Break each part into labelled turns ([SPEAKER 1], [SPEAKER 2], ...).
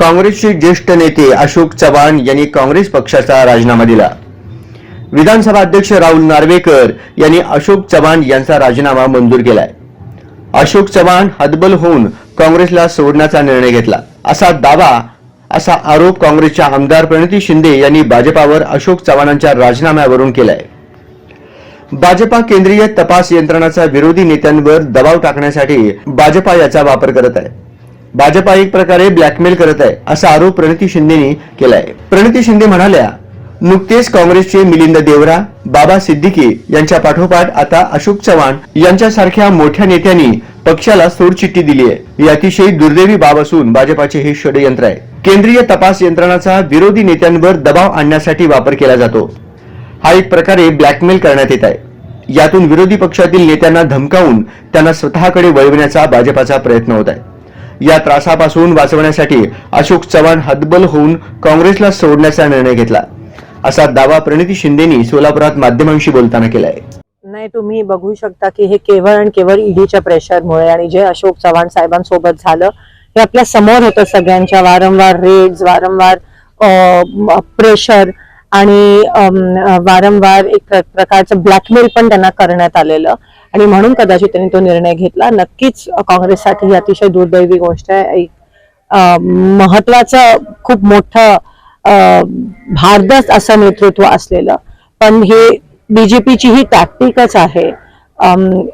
[SPEAKER 1] काँग्रेसचे ज्येष्ठ नेते अशोक चव्हाण यांनी काँग्रेस पक्षाचा राजीनामा दिला. विधानसभा अध्यक्ष राहुल नार्वेकर यांनी अशोक चव्हाण यांचा राजीनामा मंजूर केलाय. अशोक चव्हाण हतबल होऊन काँग्रेसला सोडण्याचा निर्णय घेतला. असा दावा असा आरोप काँग्रेसच्या आमदार प्रणिती शिंदे यांनी भाजपावर अशोक चव्हाणांच्या राजीनाम्यावरून केलाय. भाजपा केंद्रीय तपास यंत्रणाचा विरोधी नेत्यांवर दबाव टाकण्यासाठी भाजपा याचा वापर करत आहे. भाजपा एक प्रकारे ब्लॅकमेल करत आहे असा आरोप प्रणिती शिंदेनी केलाय. प्रणिती शिंदे म्हणाल्या नुकतेच काँग्रेसचे मिलिंद देवरा बाबा सिद्दीकी यांच्या पाठोपाठ आता अशोक चव्हाण यांच्यासारख्या मोठ्या नेत्यांनी पक्षाला सोडचिठ्ठी दिली आहे. ही अतिशय दुर्दैवी बाब असून भाजपाचे हे षडयंत्र आहे. केंद्रीय तपास यंत्रणाचा विरोधी नेत्यांवर दबाव आणण्यासाठी वापर केला जातो. हा एक प्रकारे ब्लॅकमेल करण्यात येत आहे. यातून विरोधी पक्षातील नेत्यांना धमकावून त्यांना स्वतःकडे वळविण्याचा भाजपाचा प्रयत्न होत आहे. या त्रासापासून वाचवण्यासाठी अशोक चव्हाण हतबल होऊन काँग्रेसला सोडण्याचा निर्णय घेतला. असा दावा प्रणिती शिंदेनी सोलापुरात माध्यमांशी बोलताना केलाय.
[SPEAKER 2] नाही तुम्ही बघू शकता की हे केवळ आणि केवळ ईडीच्या प्रेशरमुळे आणि जे अशोक चव्हाण साहेबांसोबत झालं हे आपल्यासमोर होतं सगळ्यांच्या वारंवार रेड्स वारंवार प्रेशर आणि वारंवार एक प्रकारचं ब्लॅकमेल पण त्यांना करण्यात आलेलं. आणि म्हणून कदाचित त्यांनी तो निर्णय घेतला. नक्कीच काँग्रेससाठी ही अतिशय दुर्दैवी गोष्ट आहे. एक महत्वाचं खूप मोठं भारदस्त असं नेतृत्व असलेलं. पण हे बीजेपीची ही टॅक्टिकच आहे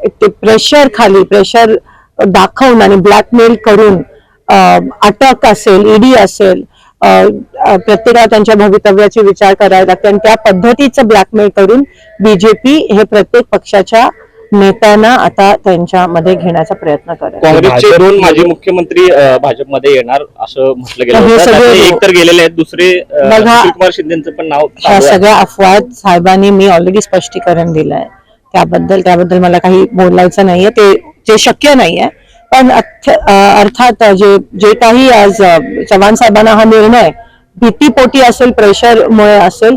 [SPEAKER 2] ते प्रेशर खाली प्रेशर दाखवून आणि ब्लॅकमेल करून अटक असेल ईडी असेल प्रत्येकाला त्यांच्या भवितव्याचे विचार करायला लागते आणि त्या पद्धतीचं ब्लॅकमेल करून बीजेपी हे प्रत्येक पक्षाच्या नेत्यांना आता त्यांच्यामध्ये घेण्याचा प्रयत्न.
[SPEAKER 3] काँग्रेसचे दोन माजी मुख्यमंत्री भाजपमध्ये येणार असं म्हटलं गेलं
[SPEAKER 2] हे
[SPEAKER 3] एक तर गेलेले आहेत दुसरे सुशीलकुमार शिंदेचं पण नाव
[SPEAKER 2] ह्या. सगळ्या अफवा साहेबांनी मी ऑलरेडी स्पष्टीकरण दिलंय त्याबद्दल त्याबद्दल मला काही बोलायचं नाहीये ते जे शक्य नाहीये पण अर्थात जे जे काही आज चव्हाण साहेबांना हा निर्णय भीतीपोटी असेल प्रेशरमुळे असेल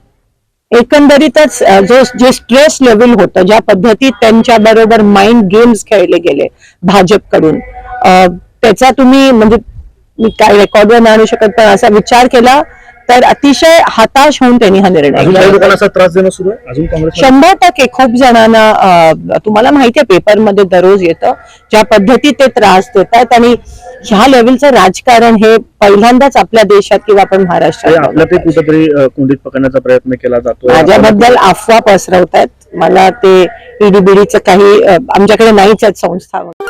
[SPEAKER 2] एकंदरीतच जो जे स्ट्रेस लेवल होतं ज्या पद्धतीत त्यांच्या बरोबर माइंड गेम्स खेळले गेले भाजपकडून त्याचा तुम्ही म्हणजे मी काय रेकॉर्डवर नाही आणू शकत पण असा विचार केला तर अतिशय हताश होऊन त्यांनी हा निर्णय
[SPEAKER 4] त्रास देणं सुरू
[SPEAKER 2] शंभर टक्के खूप जणांना तुम्हाला माहिती आहे पेपरमध्ये दररोज येतं ज्या पद्धतीत ते त्रास देतात आणि ह्या लेवलचं राजकारण हे पहिल्यांदाच आपल्या देशात किंवा आपण महाराष्ट्रात
[SPEAKER 4] आपल्या ते. कुठेतरी कुंडीत पकडण्याचा प्रयत्न केला जातो
[SPEAKER 2] माझ्याबद्दल अफवा पसरवतायत मला ते ईडीबीडीचं काही अ, आमच्याकडे नाहीच आहेत संस्था वगैरे.